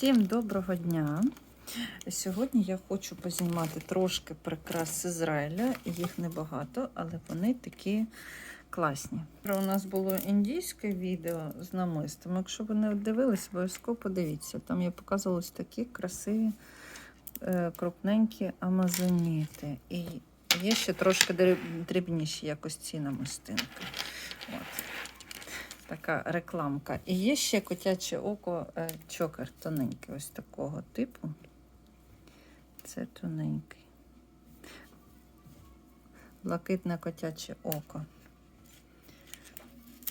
Всім доброго дня! Сьогодні я хочу познімати трошки прикрас з Ізраїля. Їх небагато, але вони такі класні. У нас було індійське відео з намистом. Якщо ви не дивились, обов'язково подивіться. Там я показувала такі красиві е, крупненькі амазоніти. І є ще трошки дрібніші якось ці намистинки. От. Така рекламка. І є ще котяче око е, чокер тоненький, ось такого типу. Це тоненький. Блакитне котяче око.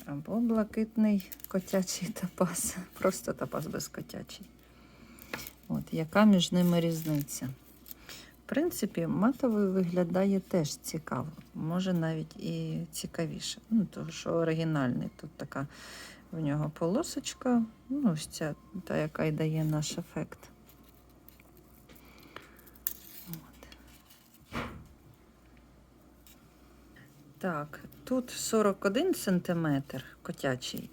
Або блакитний котячий тапас. Просто тапас без котячий. От, яка між ними різниця? Принципі, матовий виглядає теж цікаво. Може навіть і цікавіше. Ну, тому що оригінальний. Тут така в нього полосочка. Ну, ось ця, та, яка й дає наш ефект. Так, тут 41 сантиметр котячий,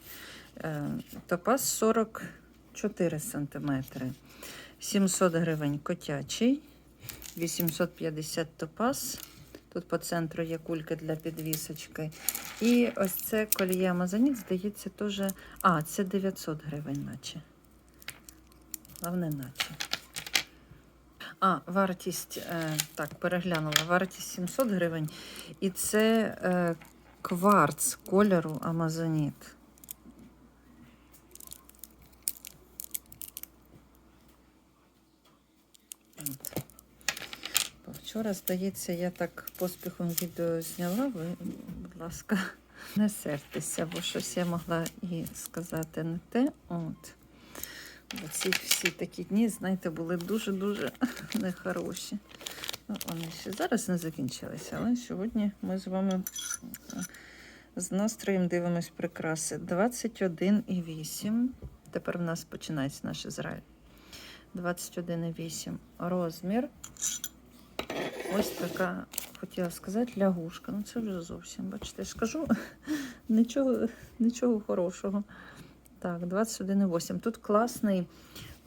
е, топаз 44 сантиметри. 700 гривень котячий, 850 топаз. Тут по центру є кулька для підвісочки. І ось це коліє Амазоніт, здається, теж. А, це 900 гривень, наче. Головне, наче. А, вартість, е, так, переглянула, вартість 700 гривень. І це е, кварц кольору Амазоніт. От. Бо Вчора, здається, я так поспіхом відео зняла. Ви, будь ласка, не сертеся, бо щось я могла і сказати не те. От. Бо ці всі такі дні, знаєте, були дуже-дуже нехороші. Ну, вони ще зараз не закінчилися, але сьогодні ми з вами е, з настроєм дивимось прикраси. 21,8. Тепер в нас починається наш Ізраїль. 21,8 розмір. Ось така, хотіла сказати, лягушка. Ну це вже зовсім, бачите, я ж кажу, нічого, нічого хорошого. Так, 21,8. Тут класний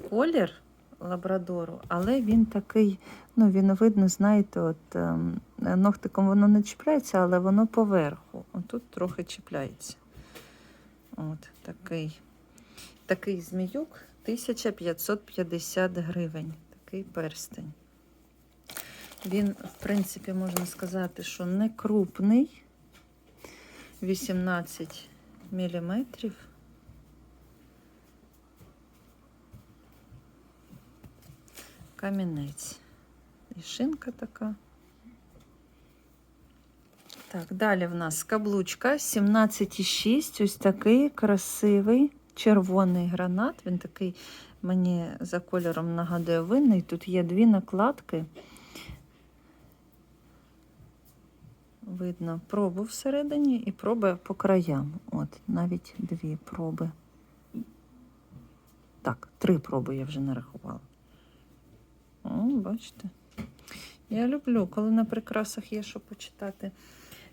колір лабрадору, але він такий, ну він видно, знаєте, от ем, ногтиком воно не чіпляється, але воно поверху. Отут трохи чіпляється. От такий. Такий зміюк 1550 гривень. Такий перстень. Він, в принципі, можна сказати, що не крупний. 18 міліметрів. Камінець. І шинка така. Так, далі в нас каблучка 17,6. Ось такий красивий червоний гранат. Він такий мені за кольором нагадує винний. Тут є дві накладки. Видно пробу всередині і проби по краям. От, навіть дві проби. Так, три проби я вже нарахувала. О, бачите. Я люблю, коли на прикрасах є що почитати.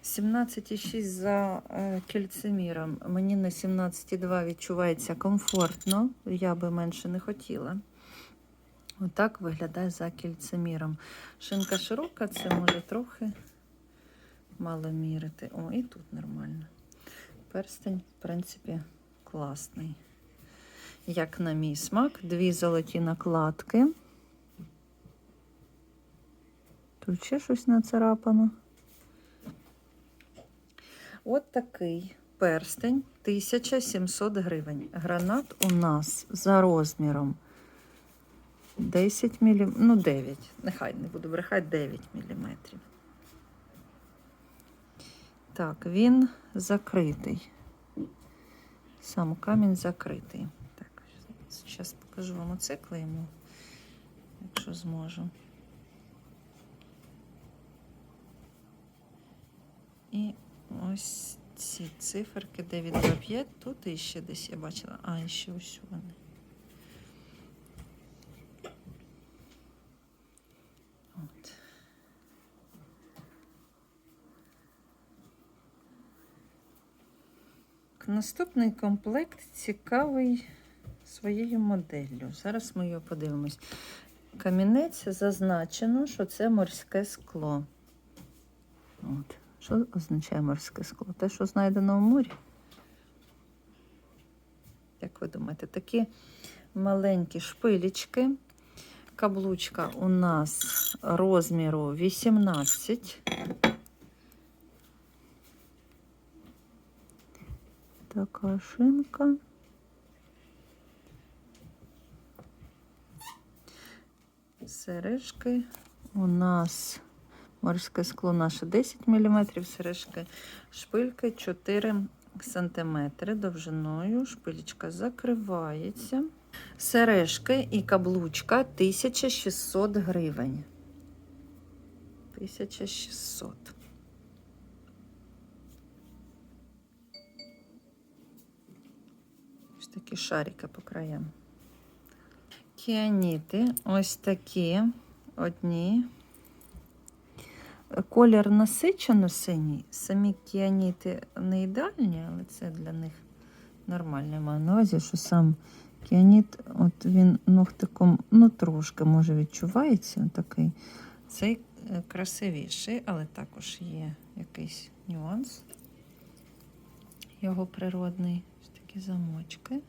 17,6 за е, кільцеміром. Мені на 17,2 відчувається комфортно. Я би менше не хотіла. Отак виглядає за кільцеміром. Шинка широка, це може трохи мало мірити. О, і тут нормально. Перстень, в принципі, класний. Як на мій смак, дві золоті накладки. Тут ще щось нацарапано. От такий перстень 1700 гривень. Гранат у нас за розміром 10 мм, ну 9, нехай не буду брехати, 9 мм. Так, він закритий. Сам камінь закритий. Так, зараз покажу вам оцикли йому, якщо зможу. І ось ці циферки 925. Тут і ще десь я бачила. А, ще ось вони. Наступний комплект цікавий своєю моделлю. Зараз ми його подивимось. Камінець зазначено, що це морське скло. От. Що означає морське скло? Те, що знайдено в морі. Як ви думаєте, такі маленькі шпилечки. Каблучка у нас розміру 18. Така шинка. Сережки у нас морське скло наше 10 мм, сережки шпильки 4 см довжиною. Шпилечка закривається. Сережки і каблучка 1600 гривень. 1600. Такі шарики по краям. Кіаніти ось такі одні. Колір насичено синій. Самі кіаніти не ідеальні, але це для них нормально. Маю на увазі, що сам кіаніт, от він ногтиком, ну трошки, може, відчувається такий. Цей е, красивіший, але також є якийсь нюанс. Його природний. Такі замочки.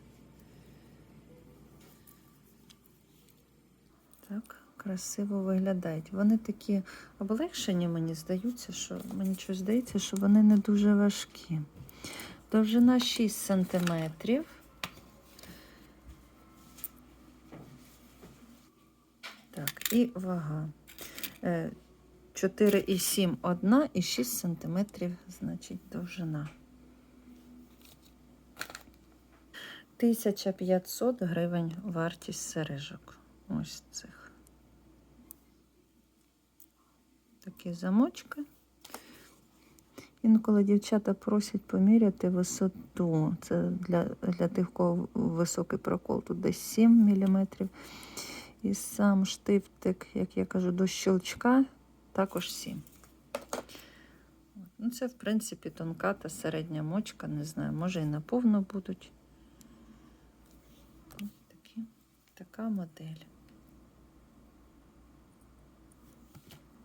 Так, красиво виглядають. Вони такі облегшені, мені здаються, що мені щось здається, що вони не дуже важкі. Довжина 6 сантиметрів. Так, і вага. Е, 4,7 одна і 6 сантиметрів, значить, довжина. 1500 гривень вартість сережок. Ось цих. Такі замочки. Інколи дівчата просять поміряти висоту. Це для, для тих, у кого високий прокол, тут десь 7 мм. І сам штифтик, як я кажу, до щелчка також 7. Ну, це, в принципі, тонка та середня мочка, не знаю, може і наповно будуть. Ось такі, така модель.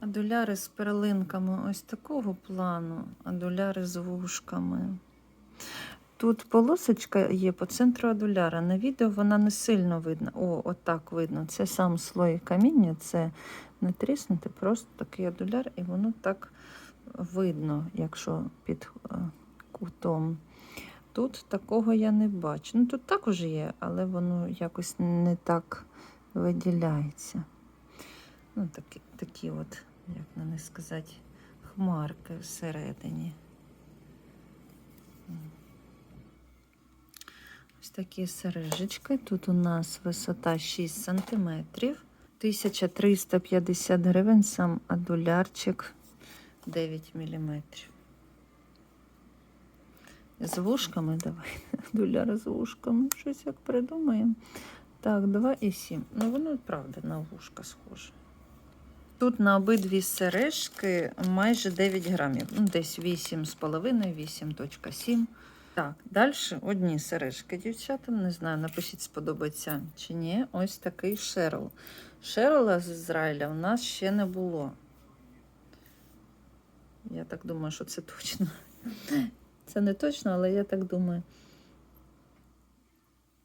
Адуляри з перлинками ось такого плану, адуляри з вушками. Тут полосочка є по центру адуляра. На відео вона не сильно видна. О, отак видно. Це сам слой каміння, це не тріснути, просто такий адуляр, і воно так видно, якщо під е, кутом. Тут такого я не бачу. Ну, тут також є, але воно якось не так виділяється. Ну, такі, такі от, як на них сказати, хмарки всередині. Ось такі сережечки. Тут у нас висота 6 см. 1350 гривень сам адулярчик 9 мм. З вушками давай. Адуляр з вушками. Щось як придумаємо. Так, 2,7. Ну, воно, правда, на вушка схоже. Тут на обидві сережки майже 9 грамів. Ну, десь 8,5, 8,7. Так, далі одні сережки, дівчата. Не знаю, напишіть, сподобається чи ні. Ось такий шерл. Шерла з Ізраїля у нас ще не було. Я так думаю, що це точно. Це не точно, але я так думаю.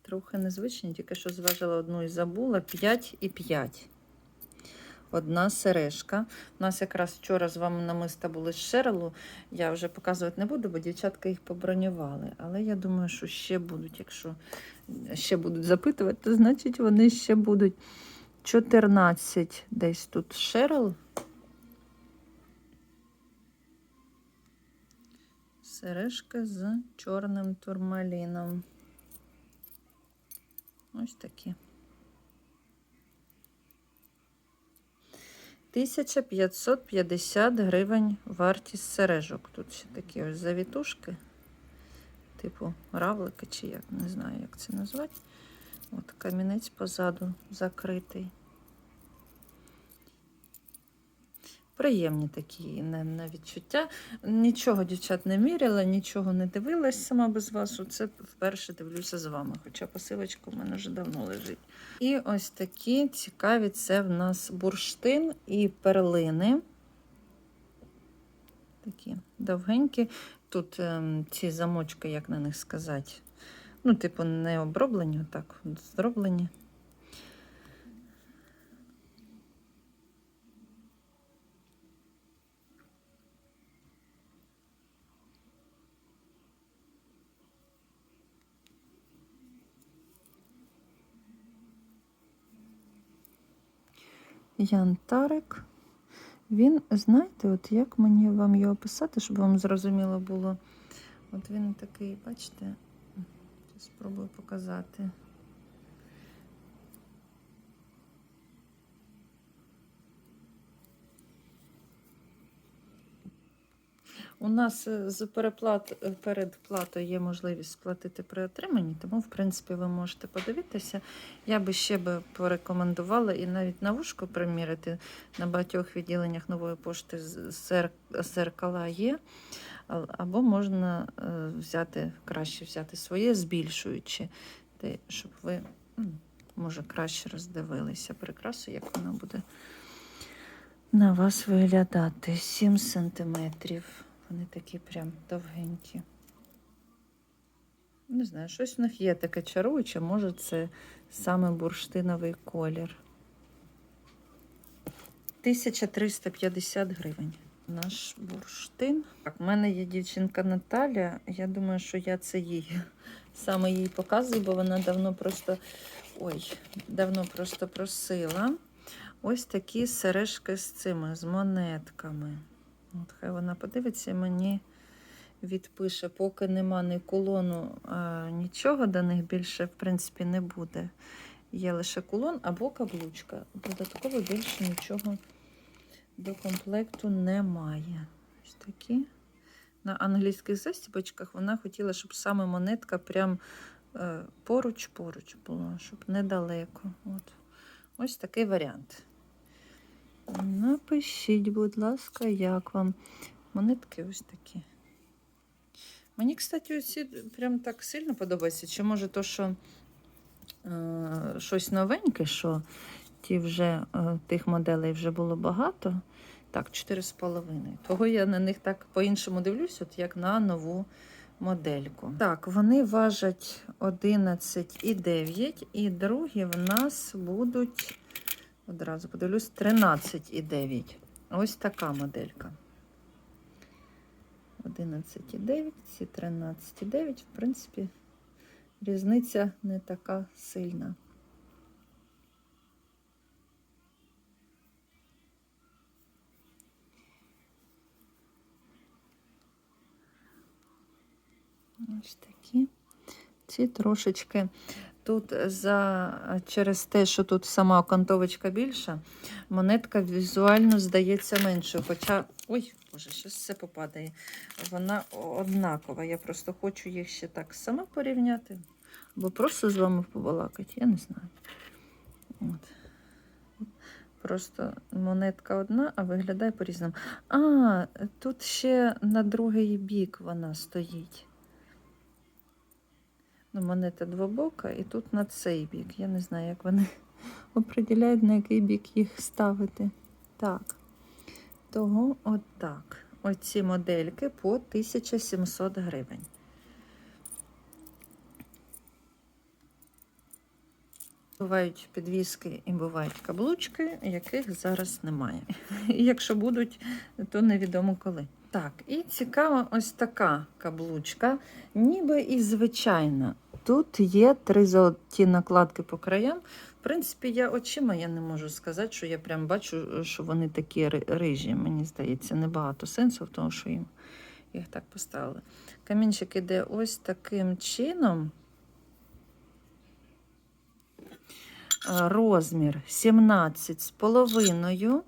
Трохи незвичні, тільки що зважила одну і забула. 5 і 5. Одна сережка. У нас якраз вчора з вами намиста були з Шерлу. Я вже показувати не буду, бо дівчатка їх побронювали. Але я думаю, що ще будуть, якщо ще будуть запитувати, то значить вони ще будуть 14 десь тут Шерл. Сережка з чорним турмаліном. Ось такі. 1550 гривень вартість сережок. Тут ще такі ось завітушки, типу равлики, чи як, не знаю, як це назвати. От камінець позаду закритий. Приємні такі на, на відчуття. Нічого дівчат не міряла, нічого не дивилась сама без вас. Це вперше дивлюся з вами, хоча посилочка в мене вже давно лежить. І ось такі цікаві це в нас бурштин і перлини. Такі довгенькі. Тут ем, ці замочки, як на них сказати, ну, типу, не оброблені, так, зроблені. Янтарик. Він, знаєте, от як мені вам його описати, щоб вам зрозуміло було. От він такий, бачите, спробую показати. У нас е, з переплат е, передплатою є можливість сплатити при отриманні, тому, в принципі, ви можете подивитися. Я би ще би порекомендувала і навіть на вушко примірити на багатьох відділеннях нової пошти зеркала є. Або можна е, взяти, краще взяти своє, збільшуючи, щоб ви, може, краще роздивилися прикрасу, як вона буде на вас виглядати. 7 сантиметрів. Вони такі прям довгенькі. Не знаю, щось в них є таке чаруюче, може це саме бурштиновий колір. 1350 гривень. Наш бурштин. Так, в мене є дівчинка Наталя. Я думаю, що я це їй саме їй показую, бо вона давно просто ой, давно просто просила. Ось такі сережки з цими, з монетками. От хай вона подивиться і мені відпише, поки нема ні кулону, а нічого до них більше, в принципі, не буде. Є лише кулон або каблучка. Додатково більше нічого до комплекту немає. Ось такі. На англійських застібочках вона хотіла, щоб саме монетка прям е, поруч-поруч була, щоб недалеко. От. Ось такий варіант. Напишіть, будь ласка, як вам. Монетки ось такі. Мені, кстати, оці прям так сильно подобається. Чи може то, що е, щось новеньке, що ті вже, е, тих моделей вже було багато. Так, 4,5. Того я на них так по-іншому дивлюсь, от як на нову модельку. Так, вони важать 11,9 і другі в нас будуть. Одразу подивлюсь, 13,9. Ось така моделька. 11,9, ці 13,9. В принципі, різниця не така сильна. Ось такі. Ці трошечки тут за через те, що тут сама окантовочка більша, монетка візуально здається меншою. Хоча, ой, боже, щось все попадає. Вона однакова. Я просто хочу їх ще так сама порівняти. Або просто з вами побалакати, я не знаю. От. Просто монетка одна, а виглядає по-різному. А, тут ще на другий бік вона стоїть. Ну, монета двобока, і тут на цей бік. Я не знаю, як вони определяють, на який бік їх ставити. Так. Того отак. Оці модельки по 1700 гривень. Бувають підвіски і бувають каблучки, яких зараз немає. Якщо будуть, то невідомо коли. Так, і цікава ось така каблучка, ніби і звичайна. Тут є три золоті накладки по краям. В принципі, я очима я не можу сказати, що я прям бачу, що вони такі рижі. Мені здається, небагато сенсу в тому, що їм їх так поставили. Камінчик іде ось таким чином. Розмір 17 з половиною.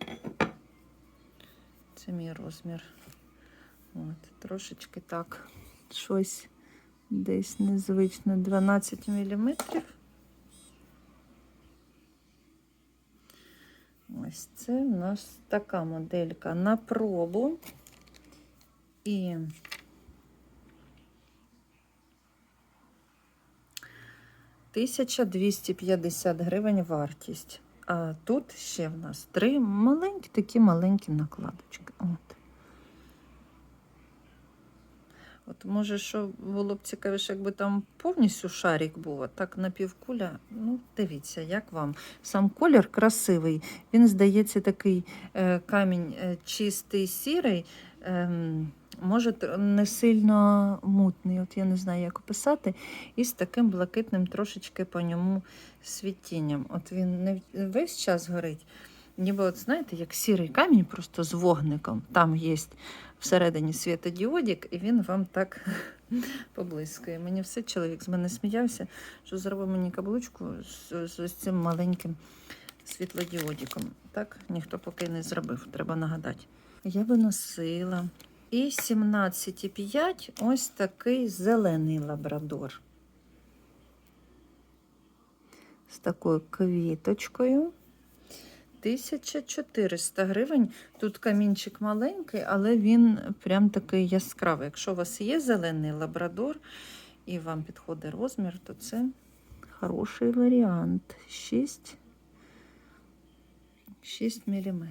Це мій розмір. От, трошечки так, щось десь незвично 12 мм. Ось це у нас така моделька на пробу. І Тисяча 1250 гривень вартість. А тут ще в нас три маленькі, такі маленькі накладочки. От. От може, що було б цікавіше, якби там повністю шарик був, а так напівкуля. Ну, дивіться, як вам. Сам колір красивий. Він, здається, такий е, камінь е, чистий сірий. Е, може, не сильно мутний, от я не знаю, як описати, і з таким блакитним трошечки по ньому світінням. От він не весь час горить. Ніби, от знаєте, як сірий камінь, просто з вогником. Там є всередині світодіодік, і він вам так поблискує. Мені все чоловік з мене сміявся, що зробив мені каблучку з, з, цим маленьким світлодіодіком. Так ніхто поки не зробив, треба нагадати. Я би носила. І 17,5 ось такий зелений лабрадор. З такою квіточкою. 1400 гривень. Тут камінчик маленький, але він прям такий яскравий. Якщо у вас є зелений лабрадор і вам підходить розмір, то це хороший варіант. 6, 6 мм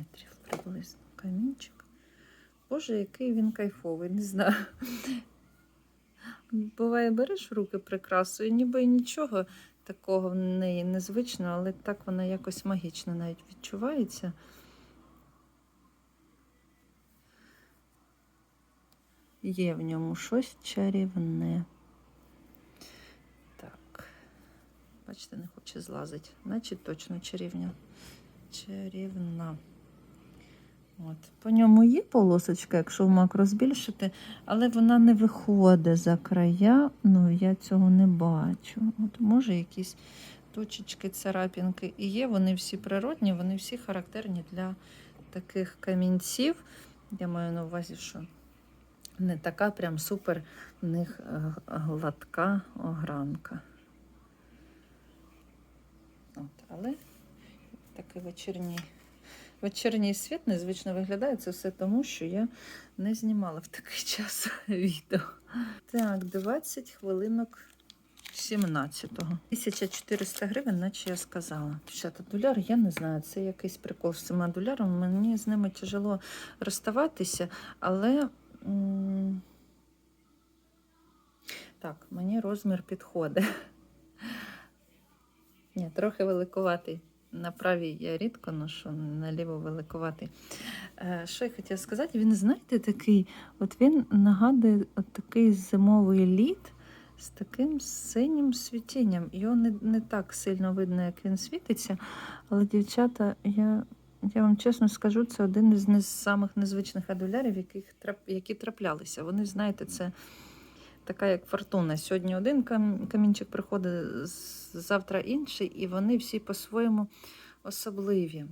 приблизно камінчик. Боже, який він кайфовий, не знаю. Буває, береш руки прикрасу, і ніби нічого такого в неї незвичного, але так вона якось магічно навіть відчувається. Є в ньому щось чарівне. Так. Бачите, не хоче злазити. Значить, точно чарівня. Чарівна. От. По ньому є полосочка, якщо в макро збільшити, але вона не виходить за края. Ну, я цього не бачу. От може якісь точечки, царапінки і є. Вони всі природні, вони всі характерні для таких камінців. Я маю на увазі, що не така прям супер в них е, гладка огранка. От, але такий вечірній. Вечірній світ незвично виглядає. Це все тому, що я не знімала в такий час відео. Так, 20 хвилинок 17-го. 1400 гривень, наче я сказала. Дівчата, доляр, я не знаю, це якийсь прикол з цими долярами. Мені з ними тяжело розставатися, але. Так, мені розмір підходить. Ні, трохи великуватий. На правій я рідко ношу, наліво великуватий. Е, Що я хотіла сказати? Він, знаєте, такий, от він нагадує от такий зимовий лід з таким синім світінням. Його не, не так сильно видно, як він світиться. Але, дівчата, я, я вам чесно скажу, це один із не, самих незвичних адулярів, яких, які траплялися. Вони, знаєте, це така як фортуна. Сьогодні один камінчик приходить, з- завтра інший, і вони всі по-своєму особливі.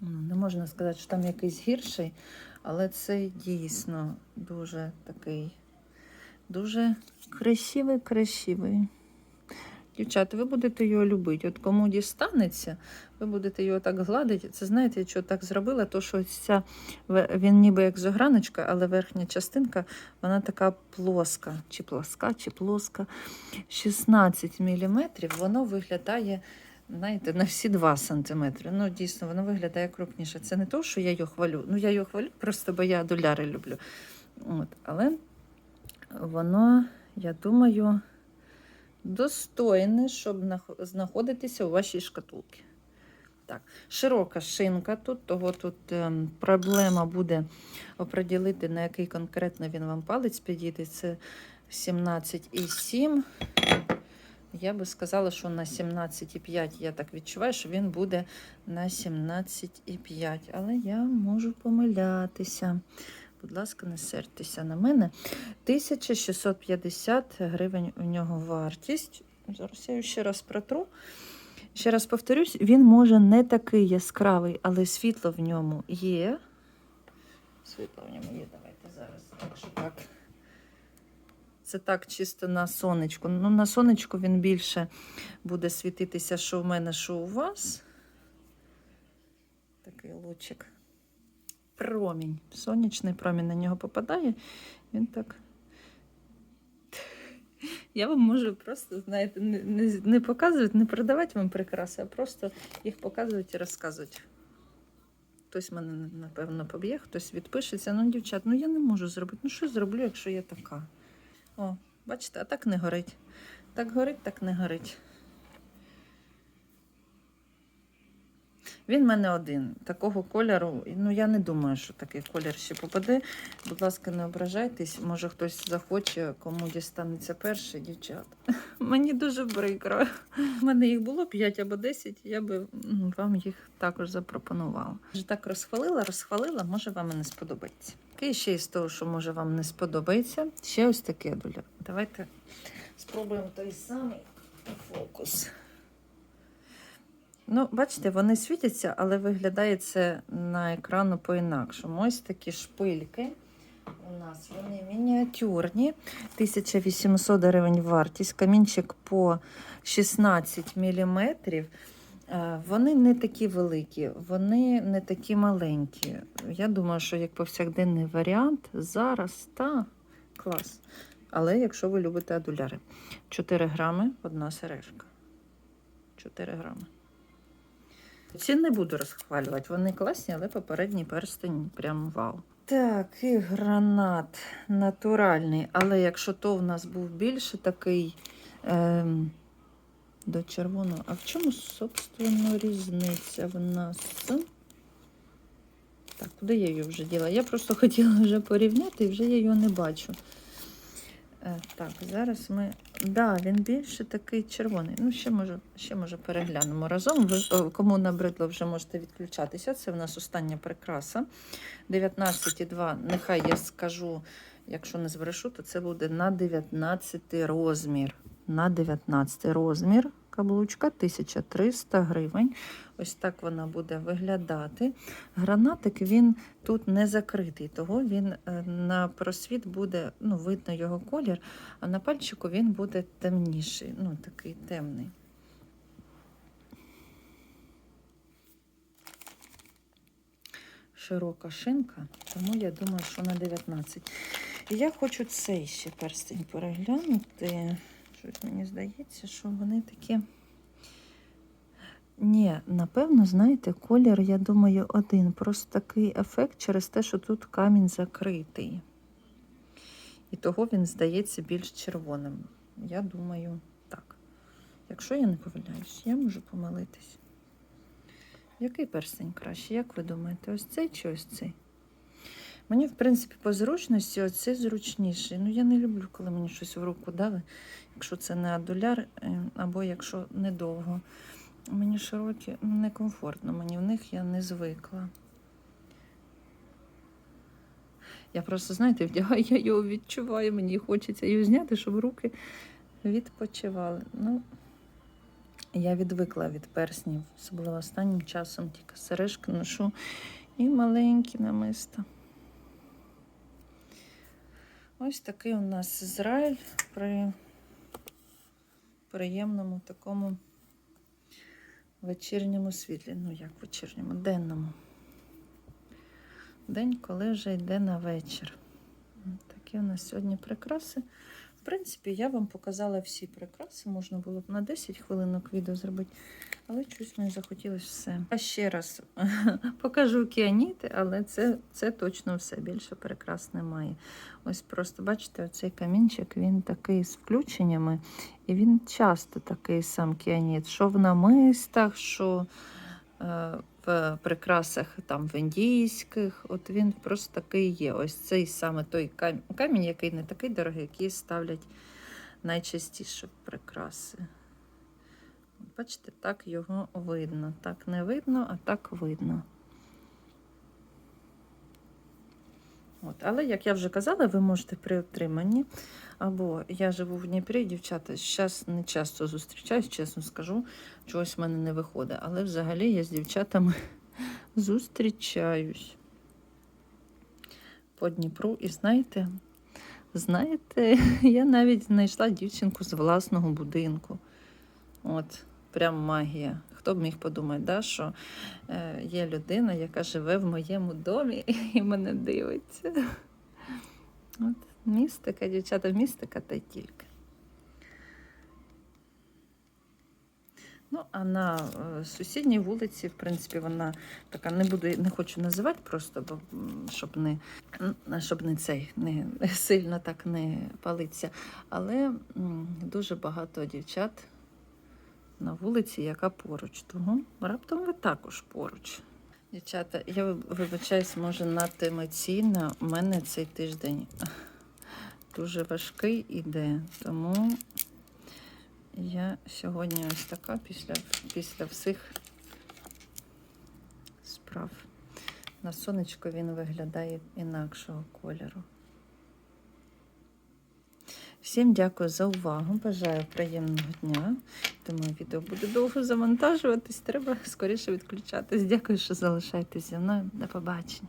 Ну, Не можна сказати, що там якийсь гірший, але це дійсно дуже такий, дуже красивий, красивий. Дівчата, ви будете його любити. От кому дістанеться, ви будете його так гладити. Це знаєте, що так зробила, то що ця він ніби як зограночка, але верхня частинка вона така плоска, чи плоска, чи плоска. 16 мм, воно виглядає, знаєте, на всі 2 см. Ну, дійсно, воно виглядає крупніше. Це не то, що я його хвалю. Ну, я його хвалю, просто бо я доляри люблю. От, але воно, я думаю, достойне, щоб знаходитися у вашій шкатулці. Так, широка шинка тут, того тут ем, проблема буде оприділити, на який конкретно він вам палець підійде. Це 17,7. Я би сказала, що на 17,5 я так відчуваю, що він буде на 17,5. Але я можу помилятися. Будь ласка, не сертеся на мене. 1650 гривень у нього вартість. Зараз я його ще раз протру. Ще раз повторюсь, він може не такий яскравий, але світло в ньому є. Світло в ньому є, давайте зараз. Так що так. Це так чисто на сонечку. Ну, на сонечку він більше буде світитися, що в мене, що у вас. такий лучик. Промінь. Сонячний промінь на нього попадає. Він так. Я вам можу просто, знаєте, не, не, не показувати, не передавати вам прикраси, а просто їх показувати і розказувати. Хтось мене, напевно, поб'є, хтось відпишеться. Ну, дівчат, ну я не можу зробити. Ну, що зроблю, якщо я така? О, бачите, а так не горить. Так горить, так не горить. Він в мене один. Такого кольору. Ну, я не думаю, що такий колір ще попаде. Будь ласка, не ображайтесь. Може хтось захоче, кому дістанеться перший, дівчат. Мені дуже прикро. У мене їх було 5 або 10, я би вам їх також запропонувала. Вже так розхвалила, розхвалила, може вам і не сподобається. І ще із того, що може вам не сподобається, ще ось таке доля. Давайте спробуємо той самий фокус. Ну, бачите, вони світяться, але виглядає це на екрану по-інакшому. Ось такі шпильки. У нас вони мініатюрні, 1800 гривень вартість, камінчик по 16 мм. Вони не такі великі, вони не такі маленькі. Я думаю, що як повсякденний варіант, зараз та клас. Але якщо ви любите адуляри, 4 грами одна сережка. 4 грами. Ці не буду розхвалювати, вони класні, але попередній перстень прям вау. Так, і гранат натуральний, але якщо то в нас був більше такий ем, до червоного. А в чому, собственно, різниця в нас? Так, куди я її вже діла? Я просто хотіла вже порівняти і вже я його не бачу. Е, Так, зараз ми. Да, він більше такий червоний. Ну, ще може, ще може переглянемо разом. Ви, кому набридло, вже можете відключатися. Це в нас остання прикраса. 19,2. Нехай я скажу, якщо не збрешу, то це буде на 19 розмір. На 19 розмір каблучка 1300 гривень. Ось так вона буде виглядати. Гранатик він тут не закритий, того він е, на просвіт буде, ну, видно його колір, а на пальчику він буде темніший, ну, такий темний. Широка шинка, тому я думаю, що на 19. І я хочу цей ще перстень переглянути. Щось мені здається, що вони такі. Ні, напевно, знаєте, колір, я думаю, один. Просто такий ефект через те, що тут камінь закритий. І того він здається більш червоним. Я думаю, так. Якщо я не помиляюсь, я можу помилитись. Який перстень краще, як ви думаєте, ось цей чи ось цей? Мені, в принципі, по зручності оцей зручніший. Ну, я не люблю, коли мені щось в руку дали, якщо це не адуляр, е, або якщо недовго. Мені широкі, ну, некомфортно, мені в них я не звикла. Я просто, знаєте, вдягаю, я його відчуваю, мені хочеться його зняти, щоб руки відпочивали. Ну, я відвикла від перснів, особливо останнім часом тільки сережки ношу і маленькі намиста. Ось такий у нас Ізраїль при приємному такому вечірньому світлі. Ну, як вечірньому, денному. День, коли вже йде на вечір. Такі у нас сьогодні прикраси. Принципі, я вам показала всі прикраси. Можна було б на 10 хвилинок відео зробити, але щось мені захотілося все. А ще раз покажу кіаніти, але це, це точно все. Більше прикрас немає. Ось просто бачите, оцей камінчик, він такий з включеннями, і він часто такий сам кіаніт, що в намистах, що е, в прикрасах там в індійських. От він просто такий є. Ось цей саме той камінь, камінь який не такий дорогий, який ставлять найчастіше в прикраси. Бачите, так його видно. Так не видно, а так видно. От. Але, як я вже казала, ви можете при отриманні. Або я живу в Дніпрі, дівчата, зараз не часто зустрічаюсь, чесно скажу, чогось в мене не виходить. Але взагалі я з дівчатами зустрічаюсь по Дніпру. І знаєте, знаєте, я навіть знайшла дівчинку з власного будинку. От, прям магія. Хто б міг подумати, да, що е, є людина, яка живе в моєму домі і мене дивиться. От, містика, дівчата, містика та й тільки. Ну, а на е, сусідній вулиці, в принципі, вона така, не буду, не хочу називати просто, бо щоб не, щоб не цей не сильно так не палиться. Але дуже багато дівчат на вулиці, яка поруч. Тому раптом ви також поруч. Дівчата, я виб- вибачаюсь, може, надто емоційно. У мене цей тиждень дуже важкий іде, тому я сьогодні ось така після, після всіх справ. На сонечко він виглядає інакшого кольору. Всім дякую за увагу. Бажаю приємного дня. Думаю, відео буде довго завантажуватись. Треба скоріше відключатись. Дякую, що залишаєтесь зі мною. До побачення.